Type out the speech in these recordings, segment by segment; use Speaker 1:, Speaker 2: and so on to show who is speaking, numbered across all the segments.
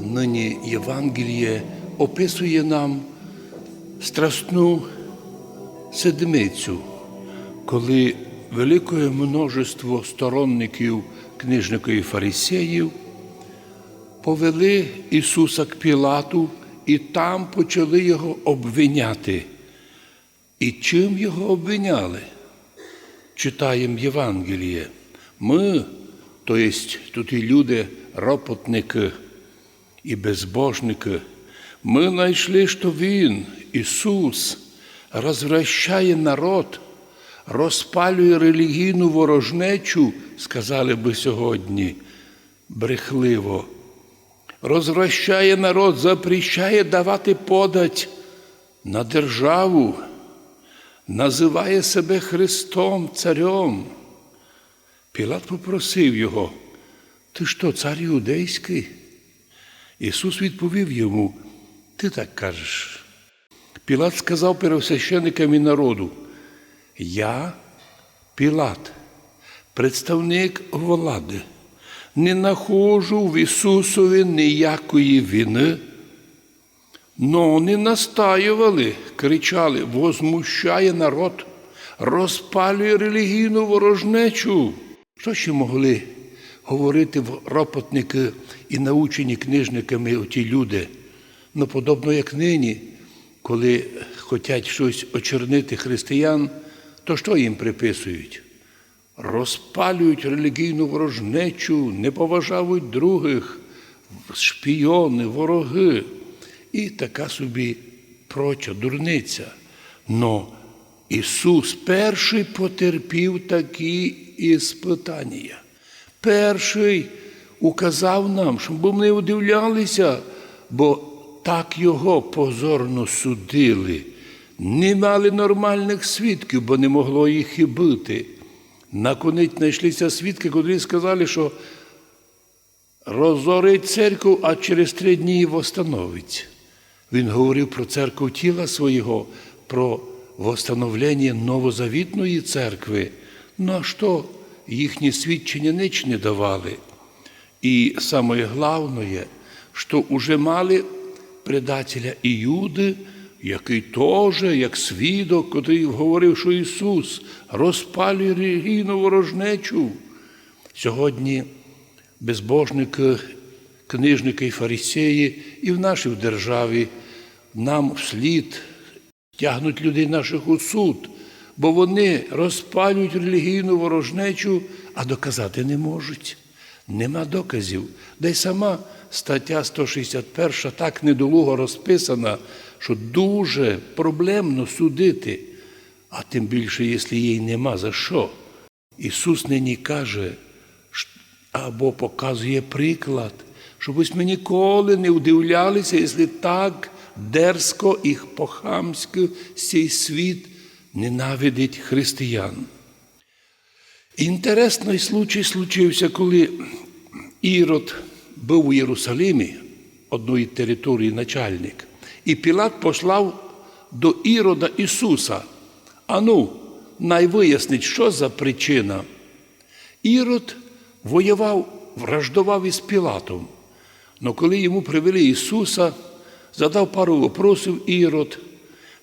Speaker 1: нині Євангеліє описує нам страсну седмицю, коли велике множество сторонників книжників і фарисеїв повели Ісуса к Пілату і там почали його обвиняти. І чим його обвиняли? Читаємо Євангеліє. Ми, то єсть тут і люди, ропотники і безбожники, ми знайшли, що Він, Ісус, розвращає народ, розпалює релігійну ворожнечу, сказали би сьогодні, брехливо. Розвращає народ, запрещає давати подать на державу, називає себе Христом, Царем. Пілат попросив його, ти що, цар іудейський? Ісус відповів йому, ти так кажеш. Пілат сказав первосвященикам і народу, я, Пілат, представник влади, не нахожу в Ісусові ніякої вини. Но не настаювали, кричали, возмущає народ, розпалює релігійну ворожнечу. Що ще могли говорити в- ропотники і научені книжниками оті люди? Ну, подобно як нині, коли хочуть щось очернити християн, то що їм приписують? Розпалюють релігійну ворожнечу, не поважають других, шпійони, вороги. І така собі проча дурниця. Но Ісус перший потерпів такі іспитання. Перший указав нам, щоб ми не удивлялися, бо так його позорно судили. Не мали нормальних свідків, бо не могло їх і бути. Наконець знайшлися свідки, котрі сказали, що розорить церкву, а через три дні її восстановить. Він говорив про церкву тіла свого, про восстановлення новозавітної церкви. Ну а що їхні свідчення ніч не давали. І саме головне, що вже мали предателя Іуди, який теж, як свідок, котрий говорив, що Ісус розпалює релігійну ворожнечу. Сьогодні безбожники, книжники і фарисеї і в нашій державі нам вслід тягнуть людей наших у суд, бо вони розпалюють релігійну ворожнечу, а доказати не можуть. Нема доказів. Да й сама стаття 161 так недолуго розписана, що дуже проблемно судити, а тим більше, якщо їй нема за що. Ісус нині каже, або показує приклад, щоб ось ми ніколи не удивлялися, якщо так дерзко і по-хамськи цей світ ненавидить християн. Інтересний случай случився, коли Ірод був у Єрусалимі, одної території начальник, і Пілат послав до Ірода Ісуса. Ану, най вияснить, що за причина. Ірод воював, враждував із Пілатом. Но коли йому привели Ісуса, задав пару вопросів Ірод,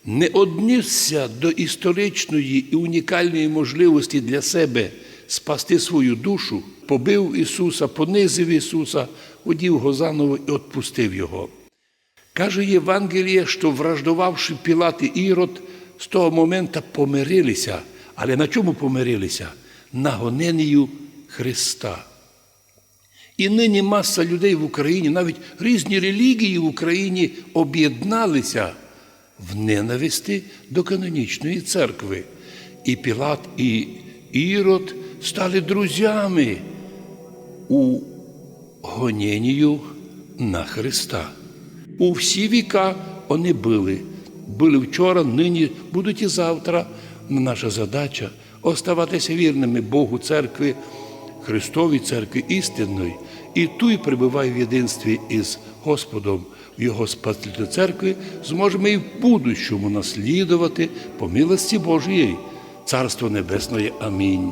Speaker 1: не однісся до історичної і унікальної можливості для себе спасти свою душу, побив Ісуса, понизив Ісуса, одів його заново і відпустив Його. Каже Євангеліє, що враждувавши Пілат і Ірод, з того моменту помирилися. Але на чому помирилися? На гоненію Христа. І нині маса людей в Україні, навіть різні релігії в Україні об'єдналися в ненависті до канонічної церкви. І Пілат, і Ірод стали друзями у гоненію на Христа. У всі віка вони були. Були вчора, нині, будуть і завтра. Наша задача оставатися вірними Богу церкви, Христовій церкві істинної, і той й прибувай в єдинстві із Господом в Його Спасительної церкви, зможемо і в будущому наслідувати по милості Божої, Царство Небесної. Амінь.